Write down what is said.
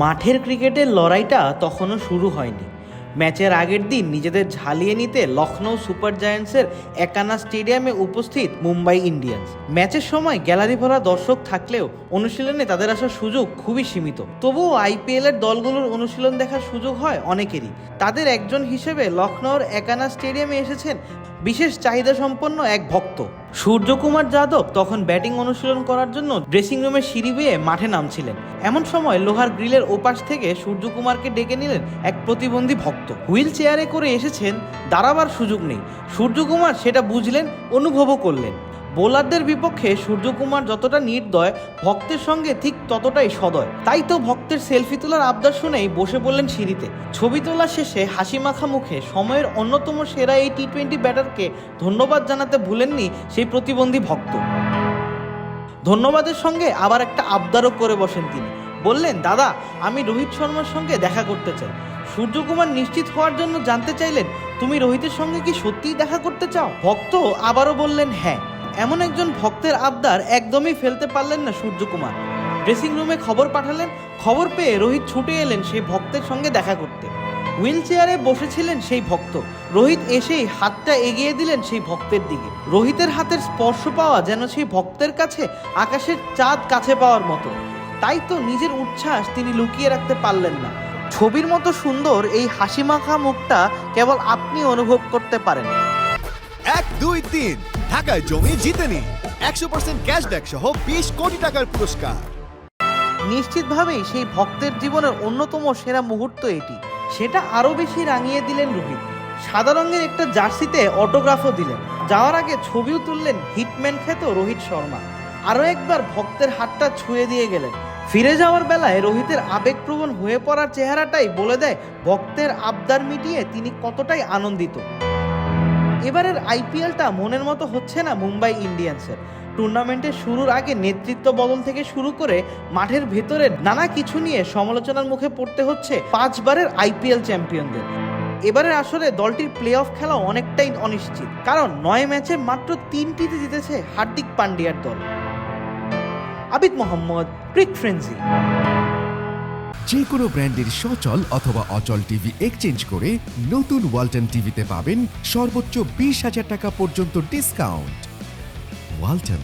মাঠের ক্রিকেটের লড়াইটা তখনও শুরু হয়নি। ম্যাচের আগের দিন নিজেদের ঝালিয়ে নিতে লখনৌ সুপার জায়ান্টসের একানা স্টেডিয়ামে উপস্থিত মুম্বাই ইন্ডিয়ান্স। ম্যাচের সময় গ্যালারি ভরা দর্শক থাকলেও অনুশীলনে তাদের আসার সুযোগ খুবই সীমিত। তবুও আইপিএল এর দলগুলোর অনুশীলন দেখার সুযোগ হয় অনেকেরই। তাদের একজন হিসেবে লখনৌর একানা স্টেডিয়ামে এসেছেন বিশেষ চাহিদা সম্পন্ন এক ভক্ত। সূর্যকুমার যাদব তখন ব্যাটিং অনুশীলন করার জন্য ড্রেসিং রুমে সিঁড়ি বেয়ে মাঠে নামছিলেন। এমন সময় লোহার গ্রিলের ওপাশ থেকে সূর্যকুমারকে ডেকে নিলেন এক প্রতিবন্ধী ভক্ত। হুইল চেয়ারে করে এসেছেন, দাঁড়াবার সুযোগ নেই। সূর্যকুমার সেটা বুঝলেন, অনুভবও করলেন। বোলারদের বিপক্ষে সূর্যকুমার যতটা নির্দয়, ভক্তের সঙ্গে ঠিক ততটাই সদয়। তাই তো ভক্তের সেলফি তোলার আবদার শুনেই বসে পড়লেন সিঁড়িতে। ছবি তোলা শেষে হাসি মাখা মুখে সময়ের অন্যতম সেরা এই টি টোয়েন্টি ব্যাটারকে ধন্যবাদ জানাতে ভুলেননি সেই প্রতিবন্ধী ভক্ত। ধন্যবাদের সঙ্গে আবার একটা আবদারও করে বসেন তিনি। বললেন, দাদা, আমি রোহিত শর্মার সঙ্গে দেখা করতে চাই। সূর্যকুমার নিশ্চিত হওয়ার জন্য জানতে চাইলেন, তুমি রোহিতের সঙ্গে কি সত্যিই দেখা করতে চাও? ভক্ত আবারও বললেন হ্যাঁ। এমন একজন ভক্তের আবদার একদমই ফেলতে পারলেন না সূর্যকুমার। ড্রেসিং রুমে খবর পাঠালেন, খবর পেয়ে রোহিত ছুটে এলেন সেই ভক্তের সঙ্গে দেখা করতে। হুইল চেয়ারে বসেছিলেন সেই ভক্ত। রোহিত এসেই হাতটা এগিয়ে দিলেন সেই ভক্তের দিকে। রোহিতের হাতের স্পর্শ পাওয়া যেন সেই ভক্তের কাছে আকাশের চাঁদ কাছে পাওয়ার মতো। তাই তো নিজের উচ্ছ্বাস তিনি লুকিয়ে রাখতে পারলেন না। ছবির মতো সুন্দর এই হাসি মাখা মুখটা কেবল আপনি অনুভব করতে পারেন। এক, দুই, তিন। ঢাকায় জমি জিতে নিন। একশো পার্সেন্ট ক্যাশব্যাক সহ বিশ কোটি টাকার পুরস্কার। নিশ্চিতভাবেই সেই ভক্তের জীবনের অন্যতম সেরা মুহূর্ত এটি। সেটা আরও বেশি রাঙিয়ে দিলেন রোহিত। সাদা রঙের একটা জার্সিতে অটোগ্রাফও দিলেন। যাওয়ার আগে ছবিও তুললেন হিটম্যান খ্যাত রোহিত শর্মা। আরও একবার ভক্তের হাতটা ছুঁয়ে দিয়ে গেলেন। ফিরে যাওয়ার বেলায় রোহিতের আবেগপ্রবণ হয়ে পড়ার চেহারাটাই বলে দেয় ভক্তের আবদার মিটিয়ে তিনি কতটাই আনন্দিত। এবারের আইপিএলটা মনের মতো হচ্ছে না মুম্বাই ইন্ডিয়ান্সের। টুর্নামেন্টের শুরুর আগে নেতৃত্ব বদল থেকে শুরু করে মাঠের ভেতরে নানা কিছু নিয়ে সমালোচনার মুখে পড়তে হচ্ছে পাঁচবারের আইপিএল চ্যাম্পিয়নদের। এবারের আসলে দলটির প্লে অফ খেলা অনেকটাই অনিশ্চিত, কারণ নয় ম্যাচে মাত্র তিনটিতে জিতেছে হার্দিক পান্ডিয়ার দল। আবিদ মোহাম্মদ, ক্রিক ফ্রেন্সি। যে কোনো ব্র্যান্ডের সচল অথবা অচল টিভি এক্সচেঞ্জ করে নতুন ওয়ালটন টিভিতে পাবেন সর্বোচ্চ বিশ হাজার টাকা পর্যন্ত ডিসকাউন্ট ওয়ালটন